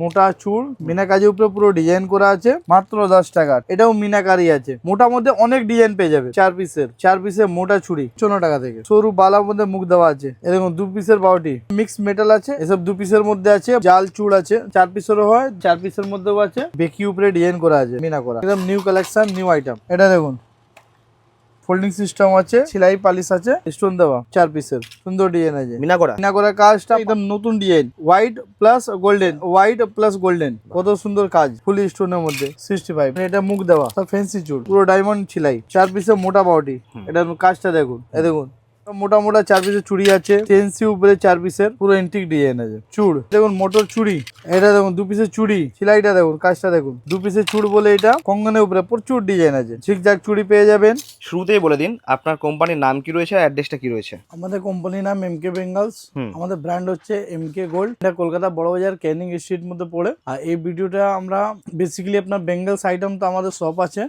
মোটা চুল মিনাকারির উপরে পুরো ডিজাইন করা আছে, মাত্র দশ টাকার এটাও মিনাকারি আছে। মোটার মধ্যে অনেক ডিজাইন পেয়ে যাবে। চার পিসের চার পিসের মোটা চুড়ি, চোদ্দ টাকা থেকে। সরু বালার মধ্যে মুখ দেওয়া আছে। এরকম দু পিসের বাউটি মিক্স মেটাল আছে। এসব দু পিসের মধ্যে আছে। জাল চুড় আছে। চার পিসেরও হয়, চার পিসের মধ্যেও আছে। বেকি উপরে ডিজাইন করা আছে, মিনা করা। একদম নিউ কালেকশন নিউ আইটেম এটা দেখুন ফোল্ডিং সিস্টেম আছে সেলাই পালিশ আছে স্টোন দেওয়া চার পিসের সুন্দর ডিজাইন আছে। মিনা করা মিনা করা কাজটা একদম নতুন design white plus golden white plus golden কত সুন্দর কাজ ফুল স্টোন এর মধ্যে সিক্সটি ফাইভ এটা মুখ দেওয়া সব ফেন্সি চুল পুরো ডায়মন্ড সেলাই। চার পিসের মোটা বাউটি এটা কাজটা দেখুন এ দেখুন। মোটা মোটা চার পিসের চুড়ি আছে। চেন্সি উপরে চার পিসের পুরো এন্টিক ডিজাইন আছে। চুড় দেখুন মোটর চুড়ি এটা দেখুন দু পিসের চুড়ি সেলাইটা দেখুন কাজটা দেখুন। দু পিসের চুড় বলে এটা কঙ্গনের উপরে প্রচুর ডিজাইন আছে। ঝিকঝাক চুড়ি পেয়ে যাবেন। শুরুতেই বলে দিন আপনার কোম্পানির নাম কি রয়েছে আর অ্যাড্রেসটা কি রয়েছে? আমাদের কোম্পানির নাম এম কে বেঙ্গলস। আমাদের ব্র্যান্ড হচ্ছে এম কে গোল্ড এটা কলকাতা বড়বাজার ক্যানিং স্ট্রিট মধ্যে পড়ে। আর এই ভিডিওটা আমরা বেসিক্যালি আপনার বেঙ্গলস আইটেম তো আমাদের শপ আছে।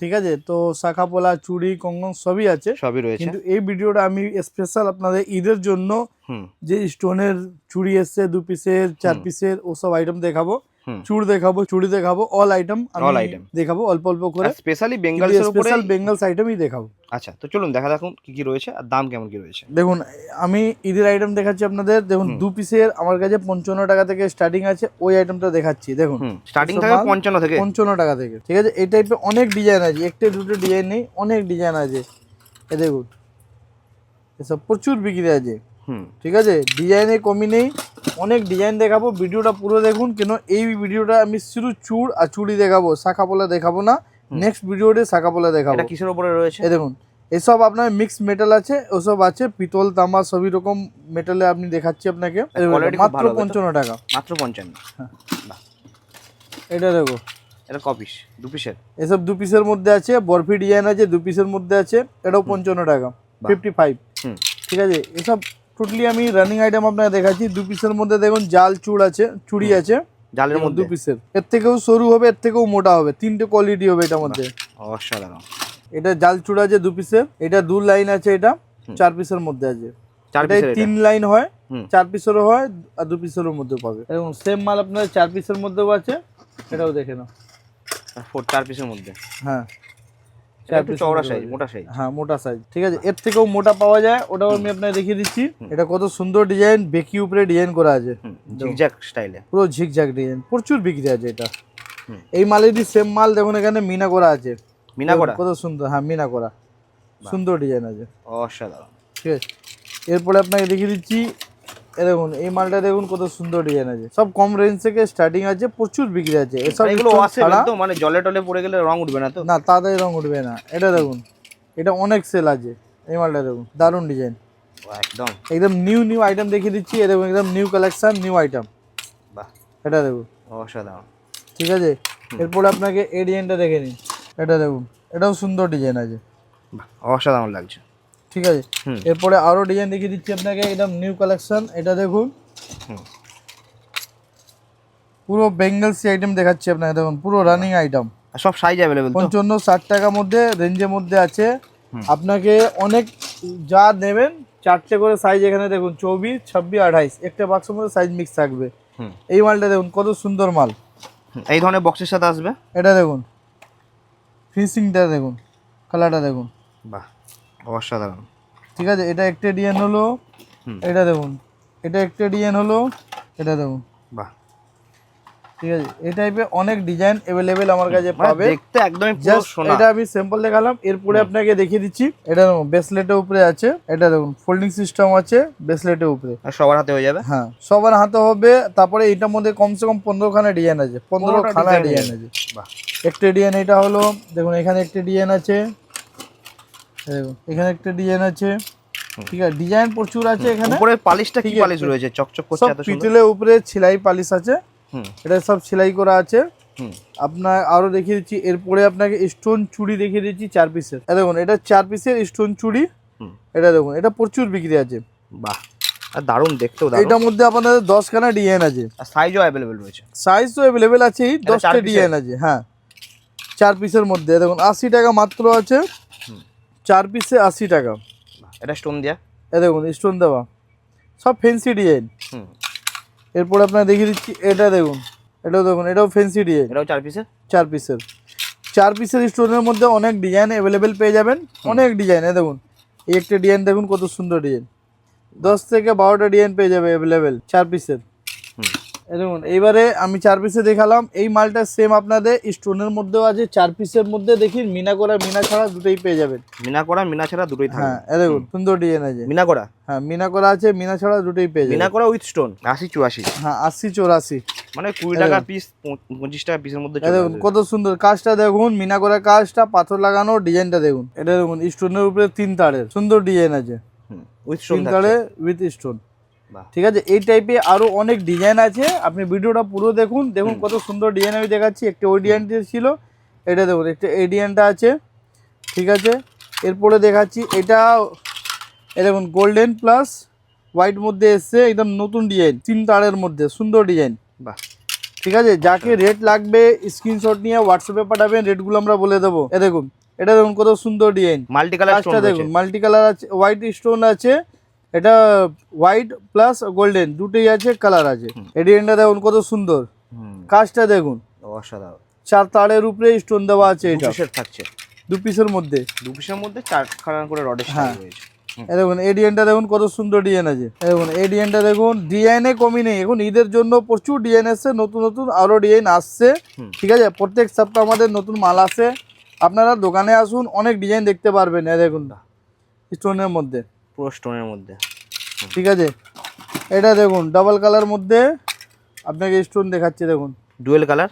ঠিক আছে? তো শাখা পোলা চুড়ি কঙ্গন সবই আছে। সবই রয়েছে। কিন্তু এই ভিডিওটা আমি স্পেশাল আপনাদের ঈদের জন্য যে স্টোনের চুড়ি এসছে দু পিসের চার পিসের ওসব আইটেম দেখাবো। চুড় দেখাবো চুড়ি দেখাবো অল আইটেম আমি item. দেখাবো অল্প অল্প করে। স্পেশালি উপরে স্পেশাল বেঙ্গলস আইটেমই দেখাবো। আচ্ছা তো চলুন দেখা দেখুন কি কি রয়েছে আর দাম কেমন কি রয়েছে। দেখুন আমি ঈদের আইটেম দেখাচ্ছি আপনাদের। দেখুন দু পিসের আমার কাছে পঞ্চান্ন টাকা থেকে স্টার্টিং আছে ওই আইটেমটা দেখাচ্ছি। দেখুন স্টার্টিং থাকে পঞ্চান্ন থেকে। পঞ্চান্ন টাকা থেকে। ঠিক আছে এই টাইপের অনেক ডিজাইন আছে একটা দুটো ডিজাইন নেই অনেক ডিজাইন আছে। এ দেখুন এসব প্রচুর বিক্রি আছে হুম। ঠিক আছে? ডিজাইনে কমি নেই। অনেক ডিজাইন দেখাবো। ভিডিওটা পুরো দেখুন। কেন এই ভিডিওটা আমি শুধু চুড় আর চুড়ি দেখাবো শাখা পোলা দেখাবো না। নেক্সট ভিডিওতে শাখা পোলা দেখাবো কিসের উপরে রয়েছে? দেখুন এসব আপনার মিক্স মেটাল আছে ওসব আছে পিতল তামা সবই রকম মেটালে আপনি দেখাচ্ছি আপনাকে। খুব মাত্র? পঞ্চান্ন টাকা। মাত্র পঞ্চান্ন। এটা দেখো। এটা কপিস দু পিসের এসব দু পিসের মধ্যে আছে বরফি ডিজাইন আছে দু পিসের মধ্যে আছে এটাও পঞ্চান্ন টাকা। ফিফটি ফাইভ ঠিক আছে? এসব টোটালি আমি রানিং আইটেম আপনাকে দেখাচ্ছি। দু পিসের মধ্যে দেখুন জাল চুড় আছে চুড়ি আছে। জালের মধ্যে। দু পিসের এর থেকেও সরু হবে এর থেকেও মোটা হবে। তিনটে কোয়ালিটি হবে এটার মধ্যে। অসাধারণ। এটা জাল চুড় আছে দু পিসের এটা দু লাইন আছে এটা। চার পিসের মধ্যে আছে। এটাই তিন লাইন হয় চার পিসেরও হয় আর দু পিসেরও মধ্যে পাবে। এবং সেম মাল আপনার চার পিসের মধ্যেও আছে। এটাও দেখে নাও। চার পিসের মধ্যে। হ্যাঁ। একটু চওড়া সাইজ মোটা সাইজ হ্যাঁ মোটা সাইজ ঠিক আছে এর থেকেও মোটা পাওয়া যায় ওটাও আমি আপনাকে দেখিয়ে দিচ্ছি। এটা কত সুন্দর ডিজাইন বেকি উপরে ডিজাইন করা আছে। জিগজ্যাগ স্টাইলে পুরো ঝিকঝাক ডিজাইন প্রচুর বিক্রি আছে এটা। এই মালেরই সেম মাল দেখুন এখানে মিনা করা আছে। মিনা করা? কত সুন্দর হ্যাঁ মিনা করা। সুন্দর ডিজাইন আছে। অসাধারণ। ঠিক আছে। এরপরে আপনাকে দেখিয়ে দিচ্ছি এ দেখুন এই মালটা দেখুন কত সুন্দর ডিজাইন আছে। সব কম রেঞ্জ থেকে স্টার্টিং আছে প্রচুর বিক্রি আছে। এসব এগুলো তো মানে জলে টলে পড়ে গেলে রং উঠবে না তো? না তাড়াতাড়ি রং উঠবে না। এটা দেখুন এটা অনেক সেল আছে। এই মালটা দেখুন দারুণ ডিজাইন একদম। একদম নিউ নিউ আইটেম দেখিয়ে দিচ্ছি। এ দেখুন একদম নিউ কালেকশন নিউ আইটেম বাহ। এটা দেখুন। অসাধারণ। ঠিক আছে? এরপরে আপনাকে এই ডিজাইনটা দেখে নিন এটা দেখুন এটাও সুন্দর ডিজাইন আছে। বাহ, অসাধারণ লাগছে। ঠিক আছে? এরপরে আরও ডিজাইন দেখিয়ে দিচ্ছি আপনাকে একদম নিউ কালেকশন এটা দেখুন। পুরো বেঙ্গলসি আইটেম দেখাচ্ছি আপনাকে দেখুন পুরো রানিং আইটেম সব সাইজ অ্যাভেলেবেল তো? পঞ্চান্ন ষাট টাকার মধ্যে রেঞ্জের মধ্যে আছে। আপনাকে অনেক যা নেবেন চারটে করে সাইজ এখানে দেখুন চব্বিশ ছাব্বিশ আঠাইশ। একটা বাক্সের মধ্যে সাইজ মিক্স থাকবে। এই মালটা দেখুন কত সুন্দর মাল। এই ধরনের বক্সের সাথে আসবে? এটা দেখুন ফিনিশিংটা দেখুন কালারটা দেখুন। বাহ। অসাধারণ। ঠিক আছে এটা একটা ডিজাইন হলো এটা দেখুন এটা একটা ডিজাইন হলো এটা দেখুন। বাহ। ঠিক আছে এই টাইপের অনেক ডিজাইন অ্যাভেলেবেল আমার কাছে মানে পাবে। দেখতে একদমই পুরো সোনা। এটা আমি স্যাম্পল দেখালাম এরপরে আপনাকে দেখিয়ে দিচ্ছি। এটা দেখুন ব্রেসলেটের উপরে আছে এটা দেখুন ফোল্ডিং সিস্টেম আছে ব্রেসলেটের উপরে। আর সবার হাতে হয়ে যাবে? হ্যাঁ সবার হাতে হবে তারপরে এটার মধ্যে কমসে কম পনেরো খানা ডিজাইন আছে পনেরো খানা ডিজাইন আছে। বাহ। একটা ডিজাইন এটা হলো দেখুন এখানে একটা ডিজাইন আছে। এখানে একটা ডিজাইন আছে। ঠিক আছে ডিজাইন প্রচুর আছে এখানে। উপরে পালিশটা কি পালিশ রয়েছে? চকচক করছে এত সুন্দর। পিতলের উপরে সেলাই পালিশ আছে। এটা সব সেলাই করা আছে। আপনার আরও দেখিয়ে দিচ্ছি এরপরে আপনাকে স্টোন চুড়ি দেখিয়ে দিচ্ছি চার পিসের দেখুন এটা চার পিসের স্টোন চুড়ি। এটা দেখুন এটা প্রচুর বিক্রি আছে। বাহ আর দারুণ দেখতেও এটার মধ্যে আপনাদের দশখানা ডিজাইন আছে। আর সাইজও অ্যাভেলেবেল রয়েছে। সাইজ তো অ্যাভেলেবেল আছেই এটা চার দশটা ডিজাইন আছে হ্যাঁ। চার পিসের মধ্যে দেখুন আশি টাকা মাত্র আছে। চার পিসে আশি টাকা। এটা স্টোন দেওয়া এ দেখুন স্টোন দেওয়া। সব ফেন্সি ডিজাইন হুম। এরপর আপনার দেখিয়ে দিচ্ছি এটা দেখুন। এটাও দেখুন এটাও ফেন্সি ডিজাইন এটাও চার পিসের চার পিসের চার পিসের স্টোনের মধ্যে অনেক ডিজাইন অ্যাভেলেবেল পেয়ে যাবেন। অনেক ডিজাইন এ দেখুন। এই একটা ডিজাইন দেখুন কত সুন্দর ডিজাইন দশ থেকে বারোটা ডিজাইন পেয়ে যাবে অ্যাভেলেবেল চার পিসের দেখুন এইবারে আমি চার পিসে দেখালাম। এই মালটা সেম আপনাদের স্টোনের মধ্যেও আছে চার পিসের মধ্যে দেখি মিনা করা মিনা ছাড়া দুটোই পেয়ে যাবেন। মিনা করা মিনা ছাড়া দুটোই থাকবে। হ্যাঁ দেখুন সুন্দর ডিজাইন আছে। মিনা করা হ্যাঁ মিনা করা আছে মিনা ছাড়া দুটোই পেয়ে যাবেন। মিনা করা উইথ স্টোন আশি চুরাশি। হ্যাঁ আশি চৌরাশি। মানে কুড়ি টাকা পিস পঁচিশ টাকা পিসের মধ্যে দেখুন কত সুন্দর কাজটা দেখুন মিনা করা কাজটা পাথর লাগানো ডিজাইনটা দেখুন। এটা দেখুন স্টোনের উপরে তিন তারের সুন্দর ডিজাইন আছে। উইথ স্টোন তারে উইথ স্টোন ঠিক আছে? এই টাইপে আরও অনেক ডিজাইন আছে। আপনি ভিডিওটা পুরো দেখুন। দেখুন কত সুন্দর ডিজাইন আমি দেখাচ্ছি। একটা ওই ডিজাইনটি ছিল। এটা দেখুন একটা এই ডিজাইনটা আছে। ঠিক আছে? এরপরে দেখাচ্ছি এটা দেখুন গোল্ডেন প্লাস হোয়াইট মধ্যে এসছে। একদম নতুন ডিজাইন তিন তারের মধ্যে সুন্দর ডিজাইন বাহ। ঠিক আছে? যাকে রেট লাগবে স্ক্রিনশট নিয়ে হোয়াটসঅ্যাপে পাঠাবেন রেটগুলো আমরা বলে দেবো। এ দেখুন এটা দেখুন কত সুন্দর ডিজাইন মাল্টি কালার দেখুন মাল্টি কালার আছে হোয়াইট স্টোন আছে। এটা হোয়াইট প্লাস গোল্ডেন দুটোই আছে কালার আছে। এই দেখুন কত সুন্দর। কাজটা দেখুন। অসাধারণ। চার তারের উপরে স্টোন দেওয়া আছে এটা। থাকছে। দু পিসের মধ্যে। দু পিসের মধ্যে চার খানা করে রডের হ্যাঁ। দেখুন এই ডিজাইনটা দেখুন কত সুন্দর ডিজাইন আছে। দেখুন এই ডিজাইনটা দেখুন ডিজাইনে কমই নেই। এখন ঈদের জন্য প্রচুর ডিজাইন এসছে নতুন নতুন আরও ডিজাইন আসছে। ঠিক আছে? প্রত্যেক সপ্তাহ আমাদের নতুন মাল আসে। আপনারা দোকানে আসুন অনেক ডিজাইন দেখতে পারবেন। দেখুন স্টোনের মধ্যে। পুরো স্টোনের মধ্যে। ঠিক আছে? এটা দেখুন ডাবল কালার মধ্যে আপনাকে স্টোন দেখাচ্ছে দেখুন। Dual colour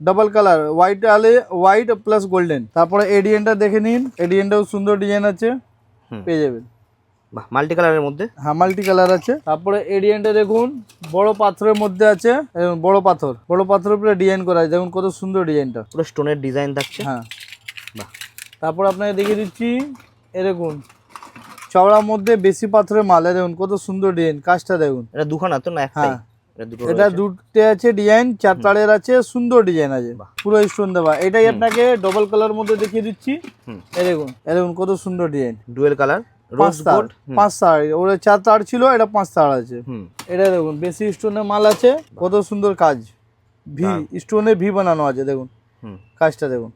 double colour white আলে হোয়াইট প্লাস গোল্ডেন তারপরে এই ডিজাইনটা দেখে নিন এই ডিজাইনটাও সুন্দর ডিজাইন আছে পেয়ে যাবেন। বাহ মাল্টি কালারের মধ্যে? হ্যাঁ মাল্টি কালার আছে। তারপরে এই ডিজাইনটা দেখুন বড় পাথরের মধ্যে আছে বড় পাথর। বড় পাথরের উপরে ডিজাইন করা আছে দেখুন কত সুন্দর ডিজাইনটা পুরো স্টোনের ডিজাইন থাকছে? হ্যাঁ। বাহ। তারপর আপনাকে দেখিয়ে দিচ্ছি এ দেখুন চওড়ার মধ্যে বেশি পাথরের মাল দেখুন কত সুন্দর ডিজাইন কাজটা দেখুন। এটা দুখানা তো না একটাই? হ্যাঁ। এটা দুটো আছে ডিজাইন চার তারের আছে সুন্দর ডিজাইন আছে। পুরো স্টোন দেওয়া। এটাই আপনাকে ডবল কালার মধ্যে দেখিয়ে দিচ্ছি। এই দেখুন এই দেখুন কত সুন্দর ডিজাইন ডুয়েল কালার পাঁচ রোজ তার গোল্ড পাঁচ তার ওটা চার তার ছিল এটা পাঁচ তার আছে। হুম। এটা দেখুন বেশি স্টোনের মাল আছে কত সুন্দর কাজ। ভি স্টোনে ভি বানানো আছে দেখুন। হুম। কাজটা দেখুন।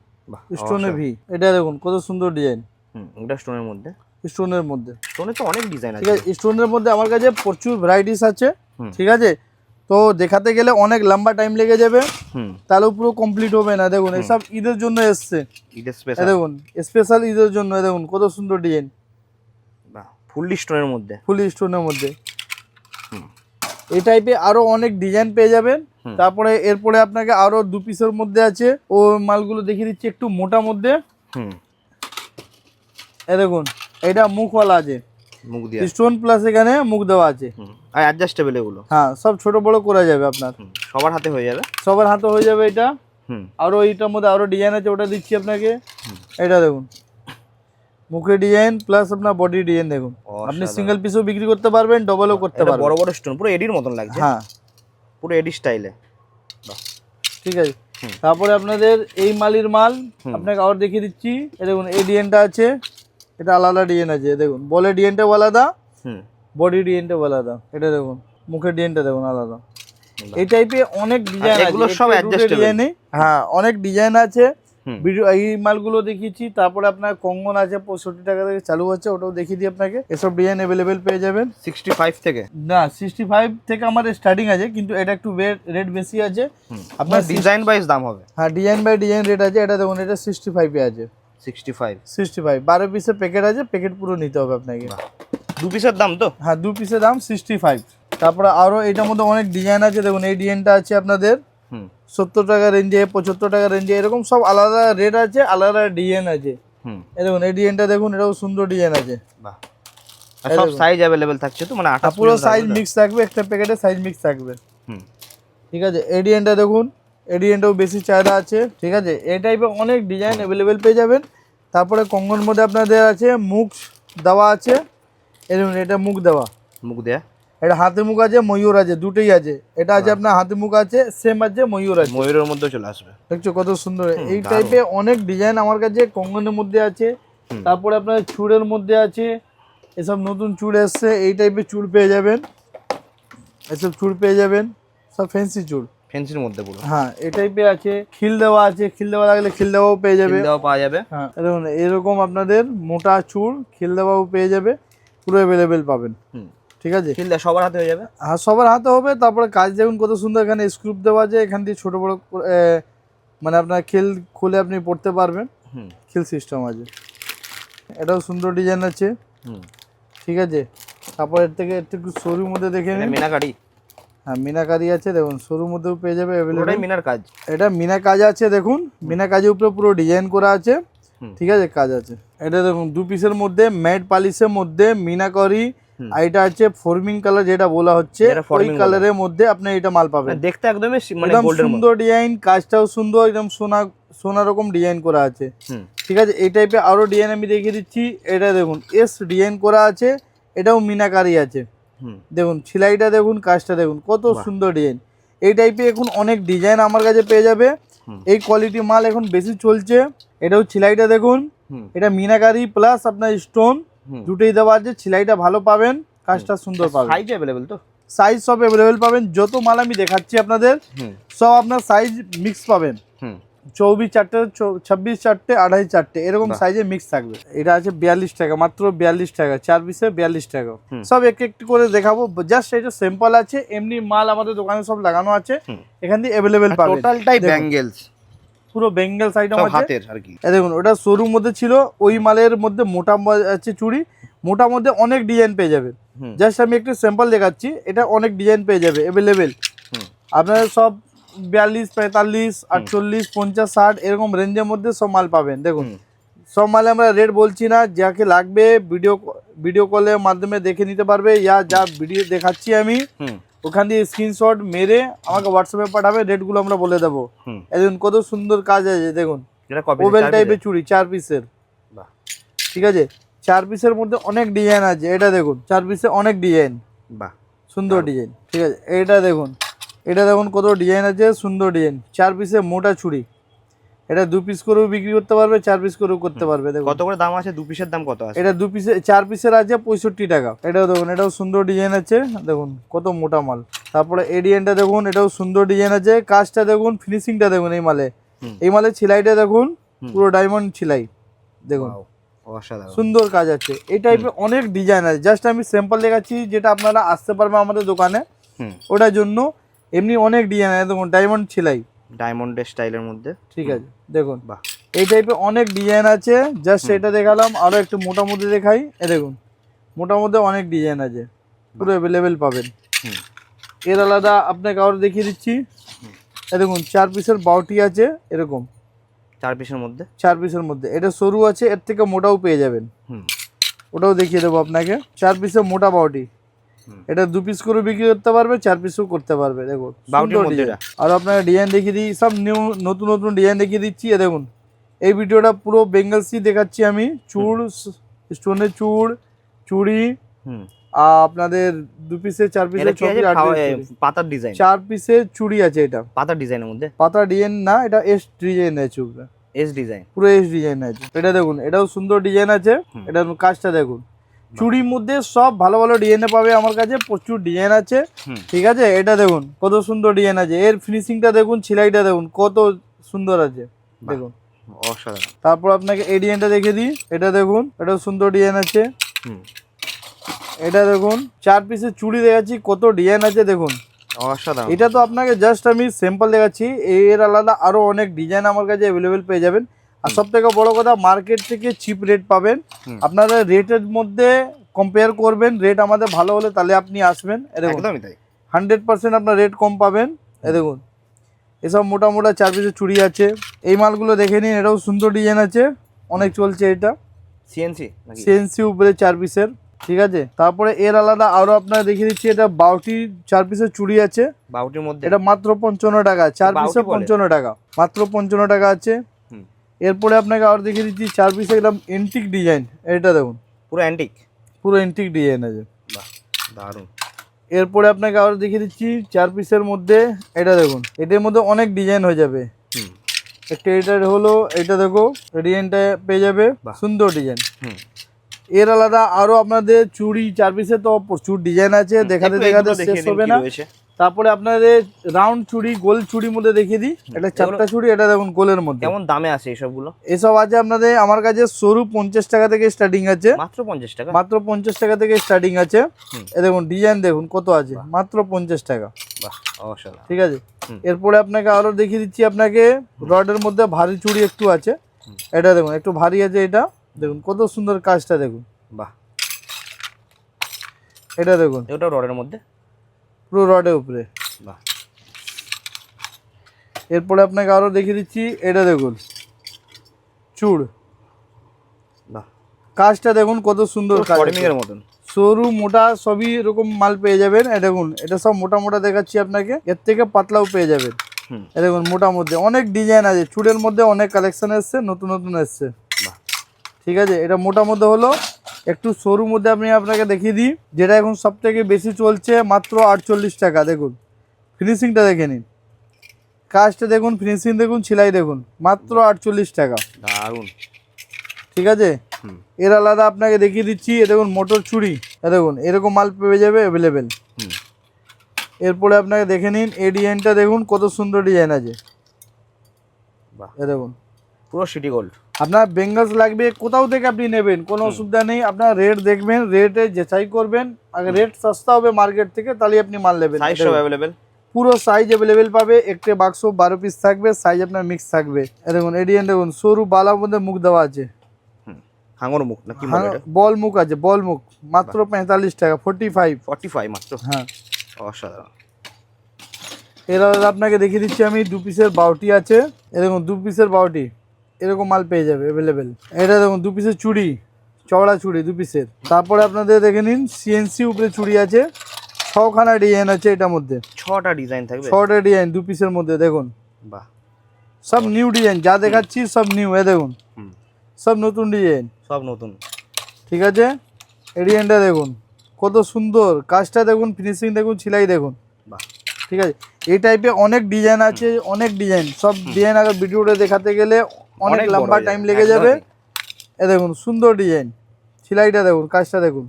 স্টোনে ভি। এটা দেখুন কত সুন্দর ডিজাইন হুম এটা স্টোনের মধ্যে। স্টোনের মধ্যে। স্টোনে তো অনেক ডিজাইন আছে ঠিক আছে স্টোনের মধ্যে আমার কাছে প্রচুর ভ্যারাইটিস আছে। ঠিক আছে? তো দেখাতে গেলে অনেক লম্বা টাইম লেগে যাবে। হুম। তাহলেও পুরো কমপ্লিট হবে না দেখুন এসব ঈদের জন্য এসছে। দেখুন স্পেশাল ঈদের জন্য দেখুন কত সুন্দর ডিজাইন বাহ ফুললি স্টোনের মধ্যে। ফুল স্টোনের মধ্যে। হুম। এই টাইপে আরও অনেক ডিজাইন পেয়ে যাবেন। তারপরে এরপরে আপনাকে আরও দু পিসের মধ্যে আছে। ও মালগুলো দেখিয়ে দিচ্ছি একটু মোটা মধ্যে। হুম। এ দেখুন এটা মুখওয়ালা আছে। মুখ দিয়ে। স্টোন প্লাস এখানে মুখ দেওয়া আছে। আর অ্যাডজাস্টেবল এগুলো? হ্যাঁ সব ছোট বড় করা যাবে আপনার। সবার হাতে হয়ে যাবে? সবার হাতে হয়ে যাবে এটা। হুম। আরও এইটার মধ্যে আরও ডিজাইন আছে ওটা দিচ্ছি আপনাকে। এটা দেখুন। মুখে ডিজাইন প্লাস আপনার বডি ডিজাইন দেখুন। আপনি সিঙ্গেল পিসও বিক্রি করতে পারবেন ডবলও করতে পারবেন। বড় বড় স্টোন পুরো এডির মতন লাগছে। হ্যাঁ। পুরো এডি স্টাইলে ঠিক আছে। তারপরে আপনাদের এই মালির মাল আপনাকে আবার দেখিয়ে দিচ্ছি। এই দেখুন এই ডিজাইনটা আছে। এটা আলাদা ডিজাইন আছে দেখুন। বলে ডিজাইনটাও আলাদা বডি ডিজাইনটাও আলাদা। এটা দেখুন মুখের ডিজাইনটা দেখুন আলাদা। এই টাইপের অনেক ডিজাইন আছে। এগুলো সব। ডিজাইনে হ্যাঁ অনেক ডিজাইন আছে। এই মালগুলো দেখিয়েছি তারপরে আপনার কঙ্গন আছে পঁয়ষট্টি টাকা থেকে চালু হচ্ছে ওটাও দেখিয়ে দিই আপনাকে। এসব ডিজাইন অ্যাভেলেবেল পেয়ে যাবেন। সিক্সটি ফাইভ থেকে? না সিক্সটি ফাইভ থেকে আমাদের স্টার্টিং আছে কিন্তু এটা একটু রেট বেশি আছে। আপনার আপনার ডিজাইন ওয়াইজ দাম হবে। হ্যাঁ ডিজাইন বাই ডিজাইন রেট আছে এটা দেখুন এটা সিক্সটি ফাইভে আছে। সিক্সটি ফাইভ সিক্সটি ফাইভ বারো পিসের প্যাকেট আছে প্যাকেট পুরো নিতে হবে আপনাকে। দু পিসের দাম তো? হ্যাঁ দু পিসের দাম সিক্সটি ফাইভ তারপরে আরও এটার মধ্যে অনেক ডিজাইন আছে দেখুন এই ডিজাইনটা আছে আপনাদের। হুম। সত্তর টাকা রেঞ্জে পঁচাত্তর টাকা রেঞ্জে এরকম সব আলাদা রেট আছে আলাদা ডিজাইন আছে। দেখুন এই ডিজাইনটা দেখুন এটাও সুন্দর ডিজাইন আছে। সব সাইজ অ্যাভেলেবেল থাকছে তো মানে আর আঠাশ পুরো সাইজ মিক্স থাকবে একটা প্যাকেটে সাইজ মিক্স থাকবে। হুম। ঠিক আছে এই ডিজাইনটা দেখুন। এই ডিজাইনটাও বেশি চাহিদা আছে ঠিক আছে? এই টাইপের অনেক ডিজাইন অ্যাভেলেবেল পেয়ে যাবেন। তারপরে কঙ্গন মধ্যে আপনাদের আছে মুখ দেওয়া আছে। দেখুন এটা মুখ দেওয়া। মুখ দেয়া? এটা হাতে মুখ আছে ময়ূর আছে দুটোই আছে। এটা আছে আপনার হাতে মুখ আছে সেম আছে ময়ূর আছে। ময়ূরের মধ্যে চলে আসবে। দেখছ কত সুন্দর? এই। টাইপের অনেক ডিজাইন আমার কাছে কঙ্গনের মধ্যে আছে। তারপরে আপনার চুড়ের মধ্যে আছে। এসব নতুন চুড় এসছে এই টাইপের চুড় পেয়ে যাবেন। এসব চুড় পেয়ে যাবেন। সব ফ্যান্সি চুড়। ফেন্সির মধ্যে পুরো। হ্যাঁ এই টাইপের আছে। খিল দেওয়া আছে। খিল দেওয়া লাগলে খিল দেওয়াও পেয়ে যাবে। খিল দেওয়া পাওয়া যাবে। হ্যাঁ দেখুন এরকম আপনাদের মোটা চুল খিল দেওয়াও পেয়ে যাবে। পুরো অ্যাভেলেবেল পাবেন। ঠিক আছে? খিল সবার হাতে হয়ে যাবে। হ্যাঁ সবার হাতে হবে। তারপরে কাজ দেখুন কত সুন্দর এখানে স্ক্রুপ দেওয়া আছে। এখান দিয়ে ছোট বড় মানে আপনার খেল খুলে আপনি পড়তে পারবেন। খিল সিস্টেম আছে। এটাও সুন্দর ডিজাইন আছে। ঠিক আছে? তারপর এর থেকে একটু সরুর মধ্যে দেখে নিন। মিনাকারি হ্যাঁ মিনাকারি আছে দেখুন সরুর মধ্যেও পেয়ে যাবে অ্যাভেলেবেল মিনার কাজ। এটা মিনা কাজ আছে দেখুন মিনা কাজের উপরে পুরো ডিজাইন করা আছে। ঠিক আছে কাজ আছে। এটা দেখুন দু পিসের মধ্যে ম্যাট পালিশের মধ্যে মিনাকরি। আর এটা আছে ফর্মিং কালার যেটা বলা হচ্ছে ওই কালারের মধ্যে আপনি এটা মাল পাবেন। মানে দেখতে একদমই মানে সুন্দর ডিজাইন কাজটাও সুন্দর একদম সোনা সোনা রকম ডিজাইন করা আছে। ঠিক আছে এই টাইপের আরও ডিজাইন আমি দেখিয়ে দিচ্ছি। এটা দেখুন এস ডিজাইন করা আছে এটাও মিনাকারি আছে। দেখুন সেলাইটা দেখুন কাজটা দেখুন কত সুন্দর ডিজাইন এই টাইপের এখন অনেক ডিজাইন আমার কাছে পেয়ে যাবে। এই কোয়ালিটি মাল এখন বেশি চলছে। এটাও সেলাইটা দেখুন। এটা মিনাকারি প্লাস আপনার স্টোন দুটোই দেওয়া আছে সেলাইটা ভালো পাবেন কাজটা সুন্দর পাবেন। সাইজ অ্যাভেলেবেল তো? সাইজ সব অ্যাভেলেবেল পাবেন যত মাল আমি দেখাচ্ছি আপনাদের সব আপনার সাইজ মিক্স পাবেন। চৌবিশ চারটে ছাব্বিশ চারটে আড়াই চারটে এরকম। সাইজে মিক্স থাকবে। এটা আছে বিয়াল্লিশ টাকা মাত্র বিয়াল্লিশ টাকা চার পিসে বিয়াল্লিশ টাকা। সব এক একটু করে দেখাবো জাস্ট এটা স্যাম্পল আছে এমনি মাল আমাদের দোকানে সব লাগানো আছে। এখান দিয়ে অ্যাভেলেবেল পাবেন। টোটালটাই ব্যাঙ্গেলস পুরো বেঙ্গল আছে। আর কি। দেখুন ওটা শোরুম মধ্যে ছিল ওই মালের মধ্যে মোটা আছে চুড়ি মোটা মধ্যে অনেক ডিজাইন পেয়ে যাবে জাস্ট আমি একটু স্যাম্পল দেখাচ্ছি এটা অনেক ডিজাইন পেয়ে যাবে অ্যাভেলেবেল আপনারা সব বিয়াল্লিশ পঁয়তাল্লিশ আটচল্লিশ পঞ্চাশ ষাট এরকম রেঞ্জের মধ্যে সব মাল পাবেন। দেখুন সব মালে আমরা রেট বলছি না যাকে লাগবে ভিডিও ভিডিও কলের মাধ্যমে দেখে নিতে পারবে। ইয়া যা ভিডিও দেখাচ্ছি আমি ওখান দিয়ে স্ক্রিনশট মেরে আমাকে হোয়াটসঅ্যাপে পাঠাবে রেটগুলো আমরা বলে দেবো। এখন কত সুন্দর কাজ আছে দেখুন। ওভেল টাইপের চুড়ি চার পিসের ঠিক আছে? চার পিসের মধ্যে অনেক ডিজাইন আছে এটা দেখুন চার পিসে অনেক ডিজাইন বাহ। সুন্দর ডিজাইন ঠিক আছে? এটা দেখুন এটা দেখুন কত ডিজাইন আছে সুন্দর ডিজাইন চার পিসে মোটা ছুরি। এটা দু পিস করেও বিক্রি করতে পারবে চার পিস করেও করতে পারবে দেখুন। কত করে দাম আছে? দু পিসের দাম কত আছে? এটা দু পিসে চার পিসের আছে পঁয়ষট্টি টাকা। এটাও দেখুন এটাও সুন্দর ডিজাইন আছে দেখুন কত মোটা মাল। তারপরে এই ডিজাইনটা দেখুন এটাও সুন্দর ডিজাইন আছে। কাজটা দেখুন ফিনিশিংটা দেখুন এই মালে। এই মালের ছিলাইটা দেখুন পুরো ডায়মন্ড ছিলাই দেখুন। সুন্দর কাজ আছে। এই টাইপের অনেক ডিজাইন আছে। জাস্ট আমি স্যাম্পল দেখাচ্ছি যেটা আপনারা আসতে পারবে আমাদের দোকানে। ওটার জন্য এমনি অনেক ডিজাইন আছে দেখুন ডায়মন্ড ছিলাই ডায়মন্ডের স্টাইলের মধ্যে। ঠিক আছে দেখুন। বাহ। এই টাইপের অনেক ডিজাইন আছে জাস্ট এটা দেখালাম আরও একটু মোটামুটি দেখাই। এ দেখুন মোটামুটি অনেক ডিজাইন আছে পুরো অ্যাভেলেবেল পাবেন। এর আলাদা আপনাকে আরও দেখিয়ে দিচ্ছি। এ দেখুন চার পিসের বাউটি আছে এরকম। চার পিসের মধ্যে? চার পিসের মধ্যে। এটা সরু আছে এর থেকে মোটাও পেয়ে যাবেন। হুম। ওটাও দেখিয়ে দেবো আপনাকে। চার পিসের মোটা বাউটি। এটা দু পিস করে বিক্রি করতে পারবে চার পিসও করতে পারবে ডিজাইন। আর আপনাকে ডিজাইন দেখিয়ে দিই সব নিউ নতুন নতুন ডিজাইন দেখিয়ে দিচ্ছি এ দেখুন। এই ভিডিওটা পুরো বেঙ্গলসি দেখাচ্ছি আমি। চুড় স্টোনের চুড় চুড়ি আর আপনাদের দু পিসের চার এটা চুড়ি। পাতার ডিজাইন চার পিসের চুড়ি আছে এটা। পাতার ডিজাইনের মধ্যে? পাতা ডিজাইন না এটা এস ডিজাইন আছে এস ডিজাইন পুরো এস ডিজাইন আছে। এটা দেখুন এটাও সুন্দর ডিজাইন আছে। এটার কাজটা দেখুন। চুড়ির মধ্যে সব ভালো ভালো ডিজাইনে পাবে আমার কাছে প্রচুর ডিজাইন আছে। ঠিক আছে? এটা দেখুন কত সুন্দর ডিজাইন আছে। এর ফিনিশিংটা দেখুন সেলাইটা দেখুন কত সুন্দর আছে। দেখুন। অসাধারণ। তারপর আপনাকে এই ডিজাইনটা দেখে দিই। এটা দেখুন এটা সুন্দর ডিজাইন আছে। এটা দেখুন চার পিসের চুড়ি দেখাচ্ছি কত ডিজাইন আছে দেখুন। অসাধারণ। এটা তো আপনাকে জাস্ট আমি স্যাম্পল দেখাচ্ছি। এর আলাদা আরও অনেক ডিজাইন আমার কাছে অ্যাভেলেবেল পেয়ে যাবেন। আর সব থেকে বড় কথা মার্কেট থেকে চিপ রেট পাবেন। আপনারা রেটের মধ্যে কম্পেয়ার করবেন। রেট আমাদের ভালো হলে তাহলে আপনি আসবেন। একদমই তাই। হান্ড্রেড পার্সেন্ট আপনার রেট কম পাবেন। এ দেখুন এসব মোটা মোটা চার পিসের চুড়ি আছে। এই মালগুলো দেখে নিন এটাও সুন্দর ডিজাইন আছে। অনেক চলছে এটা। সিএনসি সিএনসি উপরে চার পিসের ঠিক আছে? তারপরে এর আলাদা আরও আপনারা দেখিয়ে দিচ্ছি এটা বাউটি চার পিসের চুড়ি আছে। বাউটির মধ্যে? এটা মাত্র পঞ্চান্ন টাকা চার পিসে পঞ্চান্ন টাকা মাত্র পঞ্চান্ন টাকা আছে। এরপরে আপনাকে আরও দেখিয়ে দিচ্ছি চার পিসে একদম এন্টিক ডিজাইন এটা দেখুন। পুরো অ্যান্টিক পুরো এন্টিক ডিজাইন আছে বাহ দারুণ। এরপরে আপনাকে আরও দেখিয়ে দিচ্ছি চার পিসের মধ্যে এটা দেখুন। এটার মধ্যে অনেক ডিজাইন হয়ে যাবে। একটা এটার হলো এটা দেখো ডিজাইনটা পেয়ে যাবে। সুন্দর ডিজাইন এর আলাদা আরও আপনাদের চুড়ি চার পিসে তো প্রচুর ডিজাইন আছে। দেখাতে দেখাতে শেষ হবে না। তারপরে আপনাদের রাউন্ড চুড়ি গোল চুড়ির মধ্যে দেখিয়ে দিই। এটা চারটা চুড়ি এটা দেখুন গোলের মধ্যে। কেমন দামে আছে এসবগুলো? এসব আছে আপনাদের আমার কাছে সরু পঞ্চাশ টাকা থেকে স্টার্টিং আছে। মাত্র পঞ্চাশ টাকা? মাত্র পঞ্চাশ টাকা থেকে স্টার্টিং আছে। এ দেখুন ডিজাইন দেখুন কত আছে? মাত্র পঞ্চাশ টাকা। ঠিক আছে? এরপরে আপনাকে আরও দেখিয়ে দিচ্ছি আপনাকে রডের মধ্যে ভারী চুড়ি একটু আছে। এটা দেখুন একটু ভারী আছে এটা। দেখুন কত সুন্দর কাজটা দেখুন। বাহ। এটা দেখুন। ওটা রডের মধ্যে? পুরো রডের উপরে। বাহ। এরপরে আপনাকে আরও দেখিয়ে দিচ্ছি এটা দেখুন। চুড় বাহ। কাজটা দেখুন কত সুন্দর এর মতন। সরু মোটা সবই এরকম মাল পেয়ে যাবেন। এই দেখুন এটা সব মোটা মোটা দেখাচ্ছি আপনাকে। এর থেকে পাতলাও পেয়ে যাবেন। এই দেখুন মোটা মধ্যে। অনেক ডিজাইন আছে। চুড়ের মধ্যে অনেক কালেকশন এসছে নতুন নতুন এসছে। বাহ। ঠিক আছে এটা মোটা মধ্যে হলো একটু সরু মধ্যে আমি আপনাকে দেখিয়ে দিই যেটা এখন সব থেকে বেশি চলছে মাত্র আটচল্লিশ টাকা দেখুন। ফিনিশিংটা দেখে নিন। কাজটা দেখুন ফিনিশিং দেখুন সেলাই দেখুন মাত্র আটচল্লিশ টাকা। দারুণ। ঠিক আছে? এর আলাদা আপনাকে দেখিয়ে দিচ্ছি এ দেখুন মোটর চুড়ি এ দেখুন এরকম মাল পেয়ে যাবে অ্যাভেলেবেল এরপরে আপনাকে দেখে নিন এই ডিজাইনটা দেখুন কত সুন্দর ডিজাইন আছে। বাহ। এ দেখুন। পুরো সিটি গোল্ড আপনার বেঙ্গলস লাগবে কোথাও থেকে আপনি নেবেন কোনো অসুবিধা নেই। আপনার রেট দেখবেন রেটে যাচাই করবেন আগে রেট সস্তা হবে মার্কেট থেকে তাহলে আপনি মাল নেবেন। পুরো সাইজ অ্যাভেলেবেল পাবে একটা বাক্স বারো পিস থাকবে সাইজ আপনার মিক্স থাকবে। দেখুন এই দেখুন সরু বালার মধ্যে মুখ দেওয়া আছে। হাঙর মুখ না কি বলে এটা? বল মুখ আছে বল মুখ। মাত্র পঁয়তাল্লিশ টাকা ফোর্টি ফাইভ ফর্টি ফাইভ মাত্র? হ্যাঁ। অসাধারণ। এর আপনাকে দেখিয়ে দিচ্ছি আমি দু পিসের বাউটি আছে। এরকম দু পিসের বাউটি। এরকম মাল পেয়ে যাবে অ্যাভেলেবেল এটা দেখুন দু পিসের চুড়ি চওড়া চুড়ি দু পিসের তারপরে আপনাদের দেখে নিন সিএনসি উপরে চুড়ি আছে ছখানা ডিজাইন আছে এটার মধ্যে। ছটা ডিজাইন থাকবে? ছটা ডিজাইন দু পিসের মধ্যে দেখুন। বাহ। সব নিউ ডিজাইন যা দেখাচ্ছি সব নিউ এ দেখুন। সব নতুন ডিজাইন সব নতুন। ঠিক আছে? এই ডিজাইনটা দেখুন কত সুন্দর। কাজটা দেখুন ফিনিশিং দেখুন সেলাই দেখুন। বাহ। ঠিক আছে? এই টাইপের অনেক ডিজাইন আছে অনেক ডিজাইন সব ডিজাইন আগে ভিডিওটা দেখাতে গেলে অনেক লম্বা টাইম লেগে যাবে। এ দেখুন সুন্দর ডিজাইন সেলাইটা দেখুন কাজটা দেখুন।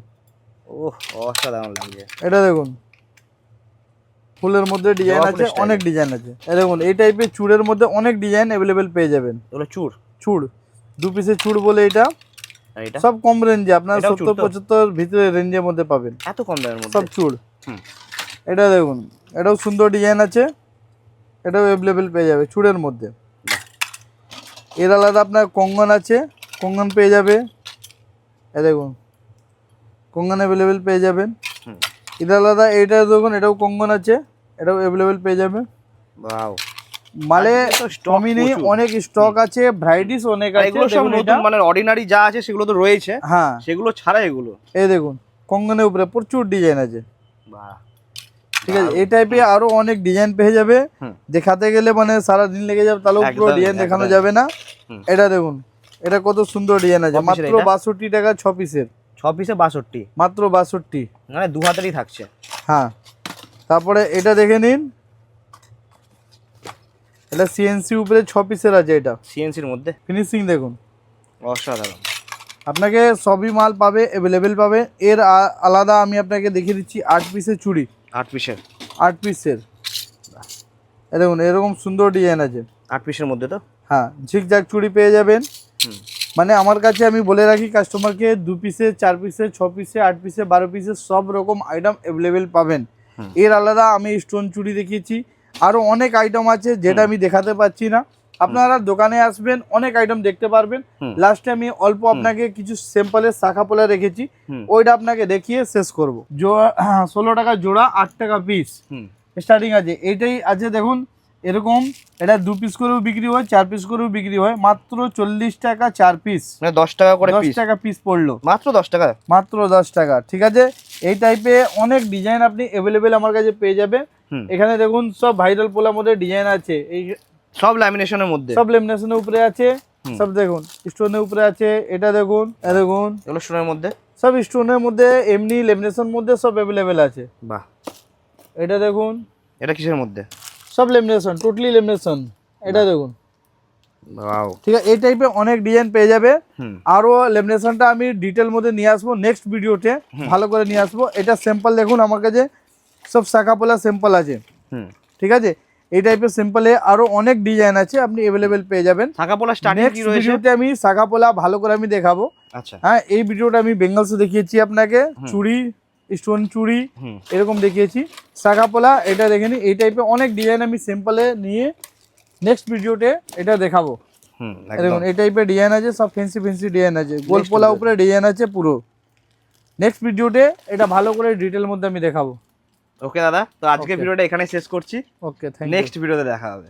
ওহ অসাধারণ লাগছে। এটা দেখুন ফুলের মধ্যে ডিজাইন আছে অনেক ডিজাইন আছে। এ দেখুন এই টাইপের চুড়ের মধ্যে অনেক ডিজাইন অ্যাভেলেবেল পেয়ে যাবেন। এগুলো চুর চুড়। দু পিসের চুড় বলে এটা। সব কম রেঞ্জে আপনার সত্তর পঁচাত্তর ভিতরে রেঞ্জের মধ্যে পাবেন। এত কম দামের মধ্যে? সব চুড়। হুম। এটা দেখুন এটাও সুন্দর ডিজাইন আছে। এটাও অ্যাভেলেবেল পেয়ে যাবে চুড়ের মধ্যে। এর আলাদা আপনার কঙ্গন আছে কঙ্গন পেয়ে যাবে। এ দেখুন কঙ্গন অ্যাভেলেবেল পেয়ে যাবেন। এর আলাদা এইটা দেখুন এটাও কঙ্গন আছে এটাও অ্যাভেলেবেল পেয়ে যাবে। মালে কমই নেই অনেক স্টক আছে ভ্যারাইটিস অনেক আছে এগুলো সব নতুন মানে অর্ডিনারি যা আছে সেগুলো তো রয়েছে। হ্যাঁ। সেগুলো ছাড়া এগুলো। এই দেখুন কঙ্গনের উপরে প্রচুর ডিজাইন আছে। বাহ। ঠিক আছে এই টাইপের আরও অনেক ডিজাইন পেয়ে যাবে। দেখাতে গেলে মানে সারা দিন লেগে যাবে তাহলেও পুরো ডিজাইন দেখানো যাবে না। এটা দেখুন এটা কত সুন্দর ডিজাইন আছে। মাত্র? বাষট্টি টাকা ছ পিসের ছ পিসে বাষট্টি। মাত্র বাষট্টি। মানে দু হাতেরই থাকছে। হ্যাঁ। তারপরে এটা দেখে নিন। এটা সিএনসি উপরে ছ পিসের আছে এটা। সিএনসির মধ্যে? ফিনিশিং দেখুন। অসাধারণ। আপনাকে সবই মাল পাবে অ্যাভেলেবেল পাবে। এর আলাদা আমি আপনাকে দেখিয়ে দিচ্ছি আট পিসের চুড়ি। আট পিসের। আট পিসের। দেখুন এরকম সুন্দর ডিজাইন আছে। আট পিসের মধ্যে তো? হ্যাঁ ঝিকঝাক চুড়ি পেয়ে যাবেন। মানে আমার কাছে আমি বলে রাখি কাস্টমারকে দু পিসে চার পিসে ছ পিসে আট পিসে বারো পিসে সব রকম আইটেম অ্যাভেলেবেল পাবেন। এর আলাদা আমি স্টোন চুড়ি দেখিয়েছি। আরও অনেক আইটেম আছে যেটা আমি দেখাতে পাচ্ছি না। আপনারা দোকানে আসবেন অনেক আইটেম দেখতে পারবেন। লাস্টে আমি অল্প আপনাকে কিছু স্যাম্পলের শাখা পোলা রেখেছি। ওইটা আপনাকে দেখিয়ে শেষ করব। ষোলো টাকা জোড়া আট টাকা পিস স্টার্টিং আছে। এইটাই আছে দেখুন এরকম। এটা দু পিস করেও বিক্রি হয় চার পিস করেও বিক্রি হয়। মাত্র চল্লিশ টাকা চার পিস মানে দশ টাকা করে দশ টাকা পিস পড়ল। মাত্র দশ টাকা? মাত্র দশ টাকা। ঠিক আছে? এই টাইপে অনেক ডিজাইন আপনি অ্যাভেলেবেল আমার কাছে পেয়ে যাবে এখানে দেখুন সব ভাইরাল পোলার মধ্যে ডিজাইন আছে। এই সব ল্যামিনেশনের মধ্যে। সব লেমিনেশনের উপরে আছে সব দেখুন স্টোনের উপরে আছে এটা দেখুন দেখুন। এগুলো স্টোনের মধ্যে? সব স্টোনের মধ্যে এমনি লেমিনেশন মধ্যে সব অ্যাভেলেবেল আছে। বাহ। এটা দেখুন। এটা কিসের মধ্যে? সব লেমিনেশন টোটালি লেমিনেশন এটা দেখুন। ঠিক আছে এই টাইপের অনেক ডিজাইন পেয়ে যাবে। আরও লেমিনেশনটা আমি ডিটেল মধ্যে নিয়ে আসব নেক্সট ভিডিওতে ভালো করে নিয়ে আসব। এটা স্যাম্পল দেখুন আমার কাছে সব শাখা পোলা স্যাম্পল আছে। হুম। ঠিক আছে? এই টাইপের সিম্পলে আরও অনেক ডিজাইন আছে আপনি অ্যাভেলেবেল পেয়ে যাবেন। শাখা পোলা স্টার্টিং কি রয়েছে? ভিডিওতে আমি শাখা পোলা ভালো করে আমি দেখাবো। আচ্ছা। হ্যাঁ এই ভিডিওটা আমি বেঙ্গলসে দেখিয়েছি আপনাকে। চুড়ি স্টোন চুড়ি এরকম দেখিয়েছি। শাখা পোলা এটা দেখে নি এই টাইপের অনেক ডিজাইন আমি সিম্পলে নিয়ে নেক্সট ভিডিওতে এটা দেখাবো। দেখুন এই টাইপের ডিজাইন আছে সব ফেন্সি ফেন্সি ডিজাইন আছে। গোল Next উপরে ডিজাইন আছে পুরো। নেক্সট ভিডিওতে এটা ভালো করে ডিটেল মধ্যে আমি দেখাবো। ওকে দাদা? তো আজকে. ভিডিওটা এখানে শেষ করছি। ওকে থ্যাংক ইউ নেক্সট ভিডিওতে দেখা হবে।